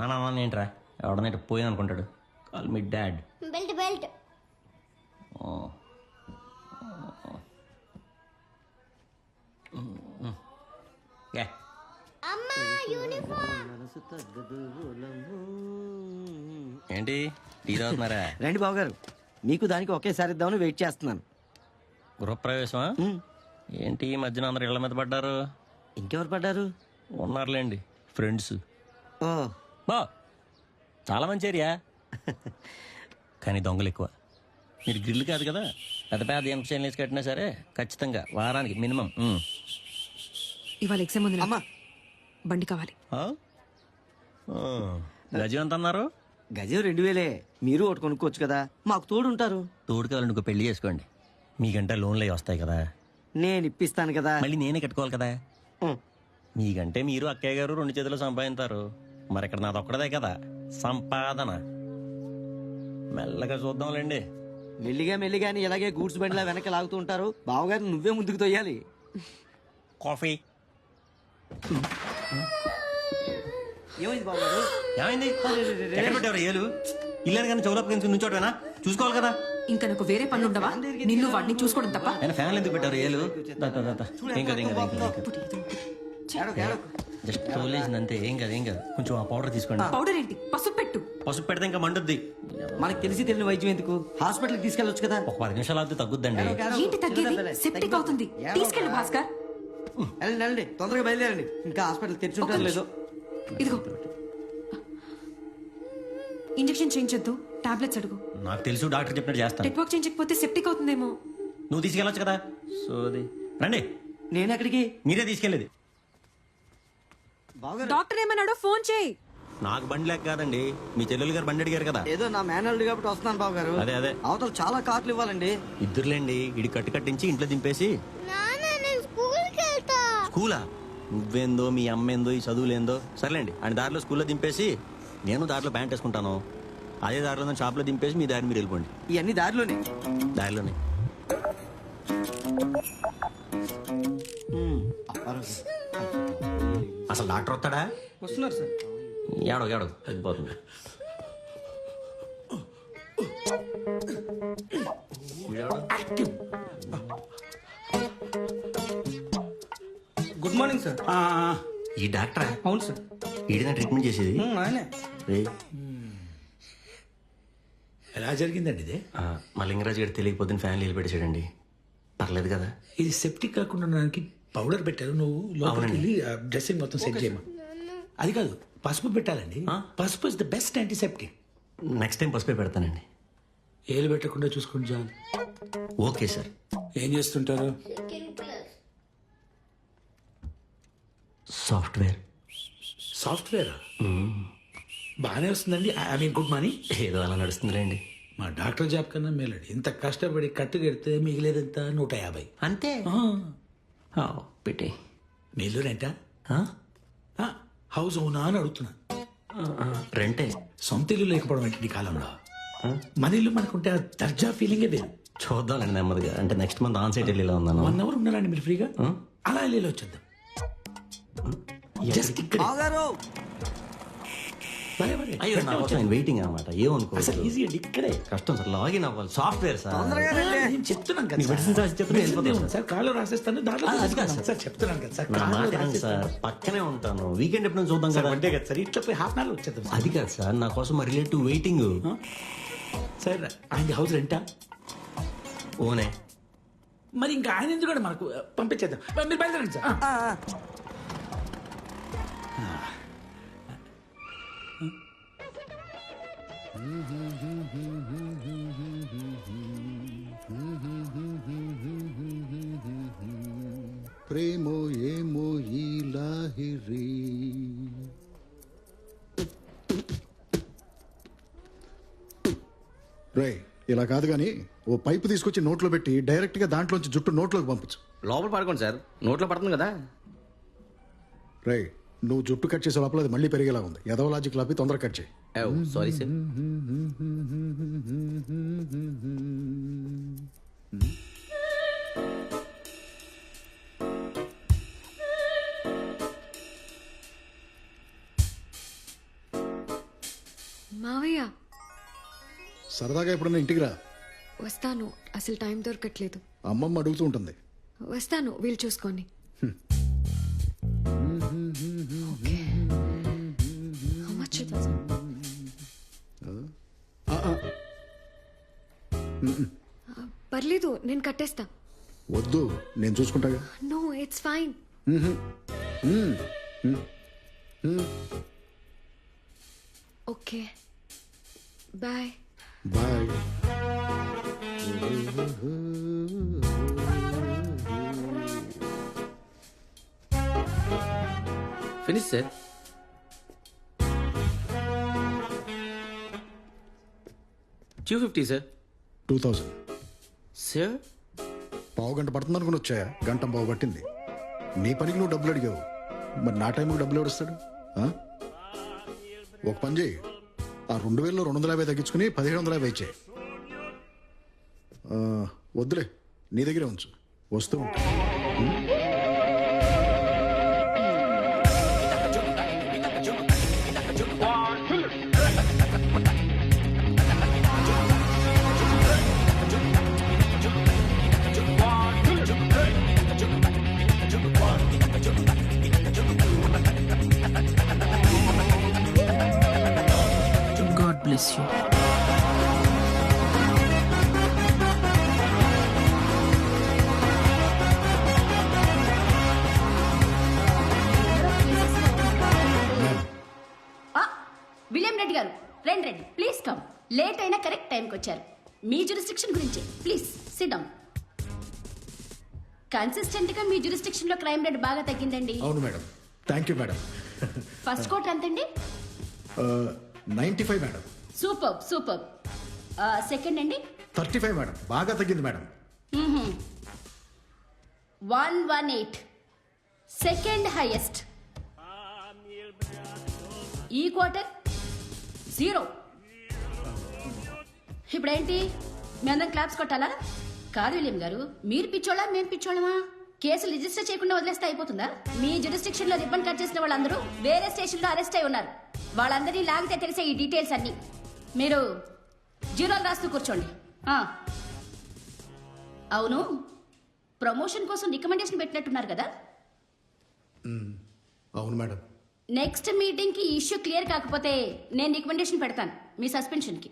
నా నాన్న ఏంట్రా ఎవడనైతే పోయింది అనుకుంటాడు call me dad belt belt. ఏ. అమ్మా యూనిఫామ్ ఏంటి? టీ తాగుతున్నారా? రండి బాబు గారు మీకు దానికి ఒకేసారి ఇద్దామని వెయిట్ చేస్తున్నాను. గృహప్రవేశమా? ఏంటి ఈ మధ్యన అందరు ఇళ్ళ మీద పడ్డారు? ఇంకెవరు పడ్డారు? ఉన్నారులేండి. ఫ్రెండ్స్ ఓ. బా చాలా మంచి ఏరియా కానీ దొంగలు ఎక్కువ. మీరు గ్రిల్ కాదు కదా? పెద్ద పెద్ద ఎంత చైన్లేసి కట్టినా సరే ఖచ్చితంగా వారానికి మినిమం ఇవాళ ఎగ్జామ్ ఉంది. అమ్మా! బండి కావాలి. గజం ఎంత అన్నారు? గజం రెండు వేలే. మీరు ఒకటి కొనుక్కోవచ్చు కదా. మాకు తోడు ఉంటారు తోడు కావాలంటే ఇంకో పెళ్ళి చేసుకోండి. మీకంటే లోన్లు అవి వస్తాయి కదా. నేను ఇప్పిస్తాను కదా. మళ్ళీ నేనే కట్టుకోవాలి కదా. మీకంటే మీరు అక్కయ్య గారు రెండు చేతులు సంపాదించారు. మరి ఇక్కడ నాది ఒక్కడదే కదా? సంపాదన. మెల్లగా చూద్దాంలేండి. మెల్లిగా మెల్లిగా అని ఇలాగే గూడ్స్ బండిలా వెనక లాగుతూ ఉంటారు. బావగారు నువ్వే ముందుకు తొయ్యాలి కాఫీ. ఏమైంది బావగారు? ఏమైంది? ఎక్కడ పెట్టారు ఏలు? కానీ చౌలప్ప నుంచోటవేనా చూసుకోవాలి కదా. ఇంకా నాకు వేరే పనులు ఉండవా? నిన్ను వాడిని చూసుకోవడం తప్ప? ఆయన ఫ్యాన్లు ఎందుకు పెట్టారు ఏలు? దా, దా, దా, దా. ఏం కాదు ఏం కాదు ఏం కాదు ఏడవకు, ఏడవకు. జస్ట్ తోలేసింది అంతే ఏం కాదు ఏం కాదు. కొంచెం ఆ పౌడర్ తీసుకోండి. పౌడర్ ఏంటి? పసుపు పెట్టు. పసుపు పెడితే ఇంకా మండుద్ది. మనకు తెలిసి తెలియని వైద్యం ఎందుకు? హాస్పిటల్కి తీసుకెళ్ళొచ్చు కదా. ఒక పది నిమిషాలు అవుతుంది తగ్గుద్దండి. ఏంటి తగ్గేది. సెప్టిక్ అవుతుంది. తీసుకెళ్ళు భాస్కర్. వెళ్ళండి వెళ్ళండి. తొందరగా బయలుదేరండి. ఇంకా హాస్పిటల్ తెరిచి ఉంటారు లేదో. ఇదిగో. ఇంజెక్షన్ చేయించొద్దు టాబ్లెట్స్ అడుగు. నాకు తెలుసు డాక్టర్ చెప్పినట్టు చేస్తాను. నెట్వర్క్ చేయించకపోతే సెప్టిక్ అవుతుందేమో. నువ్వు తీసుకెళ్ళొచ్చు కదా. సోది. రండి. నేను ఎక్కడికి మీరే తీసుకెళ్ళేది. డాక్టర్ ఏమన్నాడో ఫోన్ చేయి. నాకు బండి లేక కాదండి. మీ చెల్లెలు గారు బండి అడిగారు కదా. ఏదో నా మేనల్డ్ కాబట్టి వస్తున్నాను బాబు గారు అదే, అదే. అవతల చాలా కార్లు ఇవ్వాలండి. ఇద్దరులేండి. ఇడి కట్టు కట్టించి ఇంట్లో దింపేసి. స్కూలా? నువ్వేందో మీ అమ్మేందో ఈ చదువులేందో. సర్లేండి ఆయన దారిలో స్కూల్లో దింపేసి నేను దారిలో ప్యాంట్ వేసుకుంటాను. అదే దారిలో షాప్లో దింపేసి మీ దారి మీరు వెళ్ళిపోండి. ఇవన్నీ దారిలోనే. దారిలోనే. ఉమ్. అసలు డాక్టర్ వస్తాడా? వస్తున్నారు సార్. ఏడో ఏడో తగ్గిపోతుంది. Good morning sir. ఈ డాక్టరా? అవును సార్. ఈడిన ట్రీట్మెంట్ చేసేది? ఆయనే. రే. ఎలా జరిగిందండి ఇది? ఆ, మా లింగరాజు గారు తెలియకపోతే ఫ్యాన్ నిలబెట్టేసాడండి పర్లేదు కదా. ఇది సెప్టిక్ కాకుండా ఉండడానికి పౌడర్ పెట్టారు నువ్వు లోపలికి. వెళ్ళి డ్రెస్సింగ్ మొత్తం సెట్ చేయమా? అది కాదు పసుపు పెట్టాలండి? పసుపు is the best antiseptic next time పసుపే పెడతానండి. ఏలు పెట్టకుండా చూసుకుని చాలు ఓకే సార్ ఏం చేస్తుంటారు? సాఫ్ట్వేర్ సాఫ్ట్వేర్ బాగానే వస్తుందండి. ఐ మీన్ గుడ్ మనీ ఏదో అలా నడుస్తుందిలేండి. మా డాక్టర్ జాబ్ కన్నా మేలండి. ఇంత కష్టపడి కట్టు కడితే మిగిలేదంత నూట యాభై. అంతే. పెట్టి ఇల్లు రెంటా? హౌస్ ఓనా అని అడుగుతున్నా. రెంటే. సొంత ఇల్లు లేకపోవడం ఏంటి ఈ కాలంలో? మన ఇల్లు మనకుంటే ఆ దర్జా ఫీలింగే వేరు. చూద్దామండి నెమ్మదిగా. అంటే నెక్స్ట్ మంత్ ఆన్ సైట్ వెళ్ళేలా ఉన్నాను వన్ అవర్ ఉన్నారండి మీరు ఫ్రీగా అలా వెళ్ళి వచ్చేద్దాం. జస్ట్ ఇక్కడ. అయ్యో నా కోసం ఆయన వెయిటింగ్ అనమాట ఏమనుకో అసలు ఈజీ అండి ఇక్కడే. కష్టం సార్ లాగిన్ అవ్వాలి. Software sir. తొందరగా రండి. నేను చెప్తున్నాను కదా నీకు మెడిసిన్స్ రాసి చెప్తే మెడిసిన్స్ వెళ్ళిపోతాం ఏముంది సార్. కాళ్ళు రాసేస్తాను దాంట్లో ఆ, అది కాదు తీసుకుందాం. సార్ చెప్తున్నాను కదా సార్. నా కాళ్ళు మాట వినండి రాసేస్తాను. సార్. పక్కనే ఉంటాను. వీకెండ్ ఎప్పుడు చూద్దాం సార్ కదా. డే కదా సార్. ఇట్లా పోయి హాఫ్ అన్ అవర్ వచ్చేద్దాం సార్. అది కాదు సార్. నా కోసం మా రిలేటివ్ వెయిటింగ్ సార్ ఆయన హౌస్ రెంటా? ఓనే. మరి ఇంకా ఆయన ఎందుకు కూడా మనకు పంపించేద్దాం. మీరు బయలుదేరండి సార్. ఆ, ఆ. ప్రేమో ఏమో ఈ లాహిరి. రే ఇలా కాదు కానీ ఓ పైపు తీసుకొచ్చి నోట్లో పెట్టి డైరెక్ట్గా దాంట్లోంచి జుట్టు నోట్లోకి పంపించు. లోపల పడుకోండి సార్. నోట్లో పడుతుంది కదా. రే నువ్వు జుట్టు కట్ చేసే లోపల అది మళ్ళీ పెరిగేలా ఉంది. ఎదవ లాజిక్ లాపి తొందరగా కట్ చేయి. సారీ సార్ మావయ్య. సరదాగా ఎప్పుడన్నా ఇంటికి రా. వస్తాను. అసలు టైం దొరకట్లేదు. అమ్మమ్మ అడుగుతూ ఉంటుంది. వస్తాను. వీలు చూసుకోండి. అమ్మ చూద్దాం? పర్లేదు నేను కట్టేస్తా. వద్దు నేను చూసుకుంటాగా? No it's fine okay. Bye. Bye. Finish sir. Two fifty sir. Two thousand sir పావు గంట పడుతుంది అనుకుని వచ్చాయా? గంట బాగు పట్టింది. నీ పనికి నువ్వు డబ్బులు అడిగావు. మరి నా టైంకి డబ్బులు ఎవరిస్తాడు ఒక పని చేయి. ఆ రెండు వేలలో రెండు వందల యాభై తగ్గించుకుని పదిహేడు వందల యాభై ఇచ్చాయి. వద్దులే. నీ దగ్గరే ఉంచు. వస్తూ ఉంటా. ఆ, విలియం రెడ్డి గారు రండి రండి. ప్లీజ్ కమ్ లేట్ అయినా కరెక్ట్ టైంకి వచ్చారు. మీ జ్యూరిస్టిక్షన్ గురించి ప్లీజ్ సిడౌన్ కన్సిస్టెంట్గా మీ జ్యూరిస్టిక్షన్లో క్రైమ్ రేట్ బాగా తగ్గిందండి. అవును madam. Thank you madam. First quote ఎంతండి? Ninety five madam. Super super. Second అండి? Thirty five madam. బాగా తగ్గింది madam. One one eight. Second highest ఈ క్వార్టర్ జీరో ఇప్పుడేంటి? మీ అందరం క్లాప్స్ కొట్టాలా? కాదు విలియం గారు. మీరు పిచ్చోళ్ళా మేము పిచ్చోళ్ళమా? కేసులు రిజిస్టర్ చేయకుండా వదిలేస్తే అయిపోతుందా? మీ జ్యూరిస్టిక్షన్లో రిబ్బన్ కట్ చేసిన వాళ్ళందరూ వేరే స్టేషన్లో అరెస్ట్ అయి ఉన్నారు. వాళ్ళందరినీ లాగితే తెలిసే ఈ డీటెయిల్స్ అన్ని. మీరు జీరోలు రాస్తూ కూర్చోండి. అవును. ప్రమోషన్ కోసం రికమెండేషన్ పెట్టినట్టున్నారు కదా? అవును మేడం. నెక్స్ట్ మీటింగ్కి ఇష్యూ క్లియర్ కాకపోతే నేను రికమెండేషన్ పెడతాను మీ సస్పెన్షన్కి